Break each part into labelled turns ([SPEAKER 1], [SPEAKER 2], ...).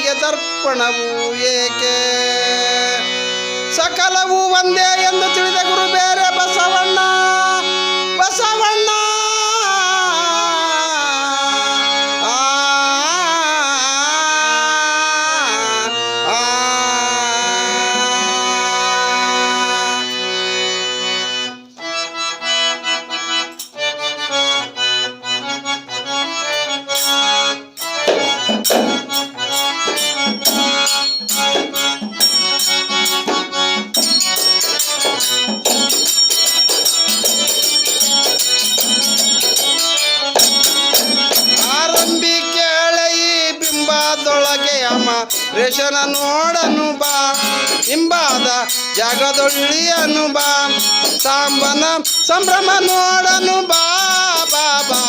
[SPEAKER 1] ದೇವರಿಗೆ ದರ್ಪಣವು ಏಕೆ? ಸಕಲವು ಒಂದೇ ಎಂದು ತಿಳಿದ ಗುರು ಬೇರೆ ಬಸವಣ್ಣ. ರೇಷನ ನೋಡನು ಬಾ ಇಂಬಾದ ಜಾಗದೊಳ್ಳಿಯನು ಬಾ, ಸಾಂಬನ ಸಂಭ್ರಮ ನೋಡನು ಬಾ ಬಾ ಬಾ.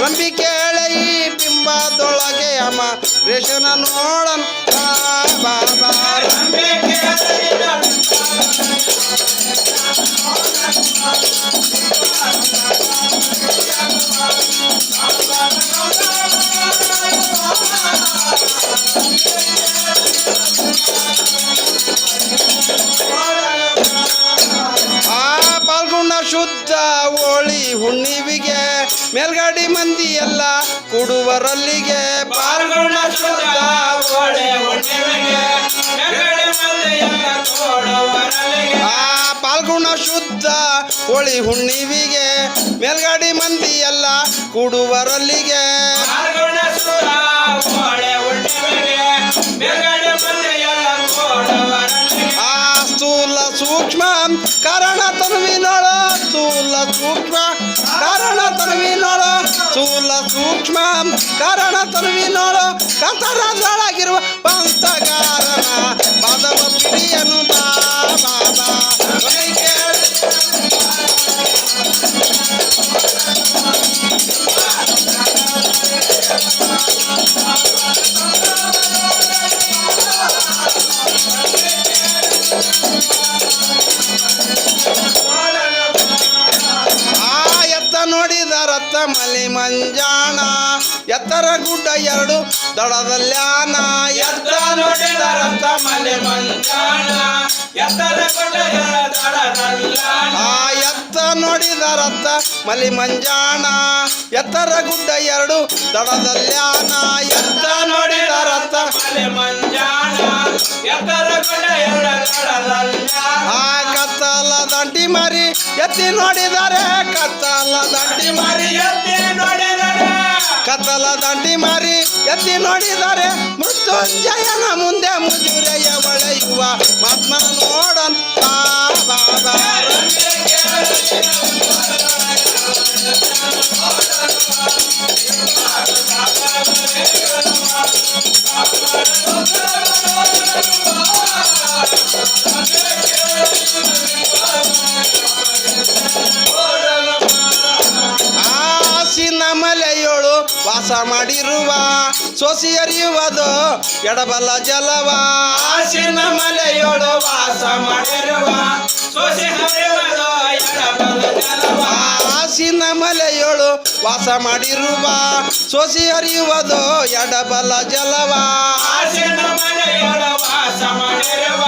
[SPEAKER 1] ರಂಬಿ ಕೇಳೆ ಈ ಬಿಂಬದೊಳಗೆ ಅಮ್ಮ ರೇಷನ ನೋಡನು ಬಾ ಬಾ. ಮೇಲ್ಗಾಡಿ ಮಂದಿ ಎಲ್ಲ ಕೊಡುವರಲ್ಲಿಗೆ. ಆ ಪಾಲ್ಗುಣ ಶುದ್ಧ ಹೋಳಿ ಹುಣ್ಣಿವಿಗೆ, ಮೇಲ್ಗಡಿ ಮಂದಿ ಎಲ್ಲ ಕೊಡುವರಲ್ಲಿಗೆ. ಆ ಸ್ಥೂಲ ಸೂಕ್ಷ್ಮ ಕಾರಣ ತನುವಿನೊಳ, ಸ್ಥೂಲ ಸೂಕ್ಷ್ಮ ಕಾರಣ ತನುವಿನೊಳ. ಸ್ಥೂಲ ಸೂಕ್ಷ್ಮ ಕಾರಣ ತನುವಿನೊಳ ಕಂತರದೊಳಗಿರುವ ಪಂಚಕಾರನ ಪದವ ಪ್ರಿಯನು ಬಾ ಬಾ ಬಾ ಕೈ ಕೇಳಿ ರಥ ಮಲಿ ಮಂಜಾಣ. ಎತ್ತರ ಗುಡ್ಡ ಎರಡು ದಡದಲ್ಯಾನ. ಎತ್ತ ನೋಡಿದ ರಥ ಮಲಿ
[SPEAKER 2] ಮಂಜಾಣ. ಎತ್ತರ ದಡದಲ್ಲಾನ
[SPEAKER 1] ಆ ಎತ್ತ ನೋಡಿದ ರಥ ಮಲಿ ಮಂಜಾಣ. ಎತ್ತರ ಗುಡ್ಡ ಎರಡು ದಡದಲ್ಯಾನ. ಎತ್ತ ನೋಡಿದ ರಥ
[SPEAKER 2] ಮಲಿ ಮಂಜಾಣ.
[SPEAKER 1] ಆ ಕತ್ತಲ ದಂಟಿ ಮಾರಿ ಎತ್ತಿ ನೋಡಿದರೆ, ಕತ್ತಲ ದಂಟಿ ಮಾರಿ
[SPEAKER 2] ಎತ್ತಿ ನೋಡಿದರೆ.
[SPEAKER 1] ಕತ್ತಲ ದಂಟಿ ಮಾರಿ ಎತ್ತಿ ನೋಡಿದರೆ, ಮೃತ್ಯುಂಜಯನ ಮುಂದೆ ಮುಜುರೆಯ ಒಳೆಯುವ ಮಾತ್ಮನ ಮಾಡಿರುವ, ಸೋಸಿ ಅರಿಯುವುದು, ಎಡಬಲ ಜಲವ. ಆಸಿನ ಮಲೆಯೋಳು ವಾಸ
[SPEAKER 2] ಮಾಡಿರುವ, ಸೋಸಿ ಹರಿಯುವುದು ಎಡಬಲ
[SPEAKER 1] ಆಸಿನ ಮಲೆಯೋಳು ವಾಸ ಮಾಡಿರುವ, ಸೋಸಿ ಹರಿಯುವುದು ಎಡಬಲ ಜಲವ.
[SPEAKER 2] ಆಸಿನ ಮಲೆಯೋಳು ವಾಸ ಮಾಡಿರುವ,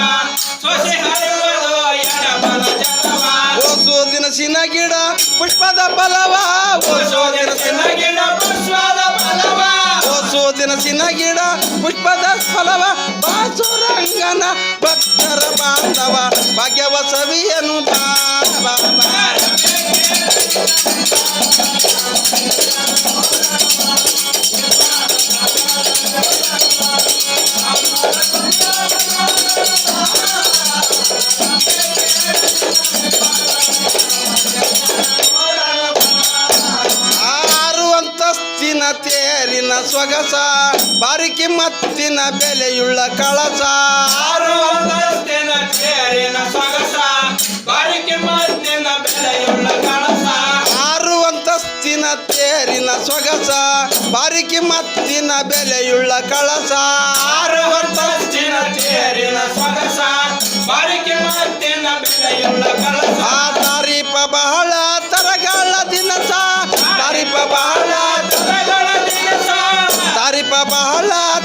[SPEAKER 2] ಸೋಸಿ ಹರಿಯುವುದು ಎಡಬಲ ಜಲವ.
[SPEAKER 1] ಓಸು ದಿನಸಿನ ಗಿಡ, ಪುಷ್ಪದ ಫಲವ ದಿನಸಿನ
[SPEAKER 2] ಗಿಡ ಪುಷ್ಪದ ಫಲವ
[SPEAKER 1] ಬಾಸುರಂಗನ ಭಕ್ತರ ಬಾಂಧವ ಭಾಗ್ಯವ ಸವಿಯನು ಬೆಲೆಯುಳ್ಳ ಕಳಸ.
[SPEAKER 2] ಆರು ಅಂತಸ್ತಿನ ತೇರಿನ ಸೊಗಸ. ಬಾರಿಕೆ ಮತ್ತಿನ ಬೆಲೆಯುಳ್ಳ ಕಳಸ.
[SPEAKER 1] ಆರು ಅಂತಸ್ತಿನ ತೇರಿನ ಸೊಗಸ. ಬಾರಿಕಿ ಮತ್ತಿನ ಬೆಲೆಯುಳ್ಳ ಕಳಸ.
[SPEAKER 2] ಆರು ಅಂತಸ್ತಿನ ತೇರಿನ ಸೊಗಸ.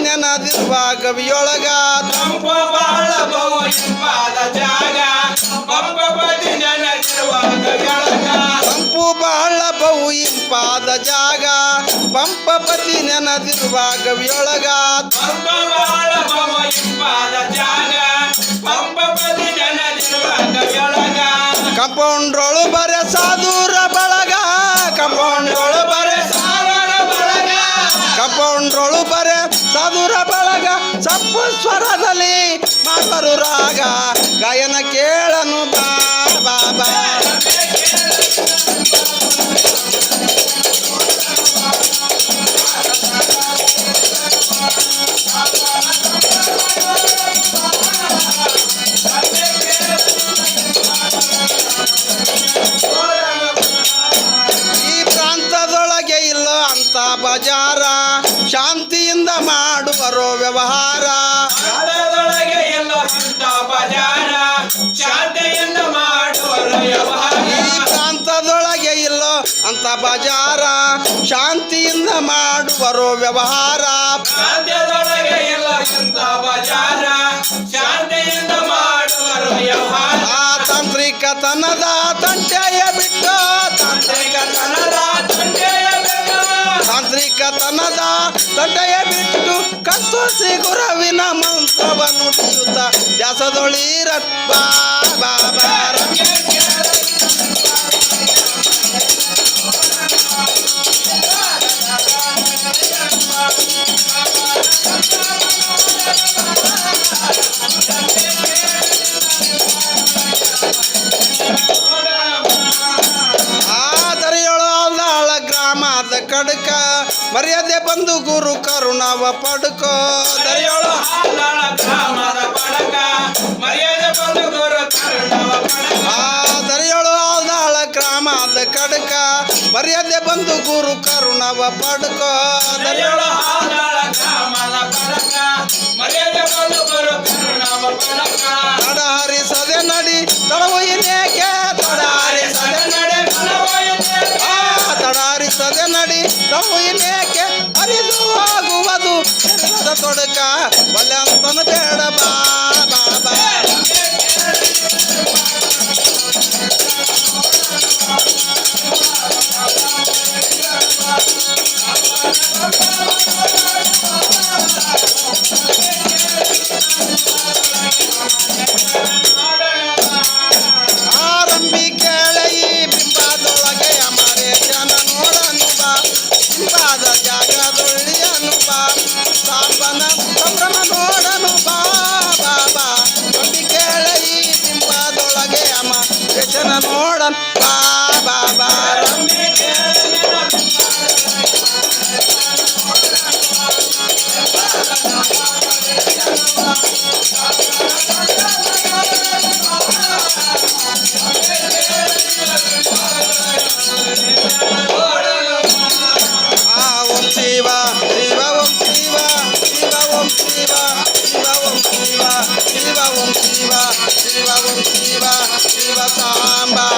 [SPEAKER 1] ನೆನದಿರುವ ಗವಿಯೊಳಗ
[SPEAKER 2] ತಂಪ ಬಾಳ ಬಹು ಇಂಪಾದ ಜಾಗ. ಪಂಪಪತಿ ನೆನದಿರುವಾಗ ಕೆಳಗ
[SPEAKER 1] ಪಂಪು ಬಹಳ ಬಹು ಇಂಪಾದ ಪಂಪಪತಿ ನೆನದಿರುವ
[SPEAKER 2] ಜಾಗ ಪಂಪಪತಿ
[SPEAKER 1] ಕಂಪೌಂಡ್ರೊಳು ಬರೆ ಬಳಗ. ಕಂಪೌಂಡ್ರೊಳು ಬರೆ
[SPEAKER 2] ಬಳಗ.
[SPEAKER 1] ಕಂಪೌಂಡ್ರೊಳು ಬರೆ ಸಾಧುರ ಬಳಗ ಸಪ್ಪು ಸ್ವರದಲ್ಲಿ ಮಾತರು ರಾಗ ಗಾಯನ ಕೇಳನು ಬಾ ಬಾ ಮಾಡುವರ ಈ ಪ್ರಾಂತದೊಳಗೆ ಇಲ್ಲ ಅಂತ ಬಜಾರ ಶಾಂತಿಯಿಂದ ಮಾಡುವರೋ ವ್ಯವಹಾರ.
[SPEAKER 2] ರಾಜ್ಯದೊಳಗೆ ಇಲ್ಲ ಅಂತ ಬಜಾರ ಶಾಂತಿಯಿಂದ ಮಾಡುವರ ವ್ಯವಹಾರ.
[SPEAKER 1] ತಾಂತ್ರಿಕತನದ ತಾಂತ್ರಿಕತನದ ತಂಟೆಯ ಬಿಟ್ಟು ಕಸ್ತೂಸಿ ಗುರವಿನ ಮಂತ್ರವ ನುಡಿಯುತ್ತ ದ್ಯಾಸದೊಳೀರ ಬಾ ಬಾ ಬಂದು ಗುರು ಕರುಣವ ಪಡ್ಕೋ. ದರಿಯೋಳು.
[SPEAKER 2] ದರೆಯೋಳು ಗ್ರಾಮದ ಪಡಕ ಮರ್ಯಾದೆ ಬಂದು ಗುರು
[SPEAKER 1] ಆದರೆಯೊಳು ಆಲ್ದಾಳ ಗ್ರಾಮದ ಕಡಕ. ಮರ್ಯಾದೆ ಬಂದು ಗುರು ಕರುಣವ ಪಡ್ಕೋ. ದರಿಯೋಳು.
[SPEAKER 2] ದರೆಯೋಳು ಹಾಲಾಳ ಗ್ರಾಮದ ಪಡಕ ಮರ್ಯಾದೆ ಬಂದು ಗುರು
[SPEAKER 1] ಹರಿಸದೆ ನಡಿ ತಡವು ಇನ್ನೇಕೆ ತಡ ಹರಿಸದೆ
[SPEAKER 2] ನಡೆ ಮನವೊಯ್ದೆ
[SPEAKER 1] ಆ ತಡ ಹರಿಸದೆ ನಡಿ ತಡವು ಶರೀರದ ತೊಡಕ ಒಲೆ ಅಂತನು ಬೇಡ Shiva, Shiva, Shiva Samba.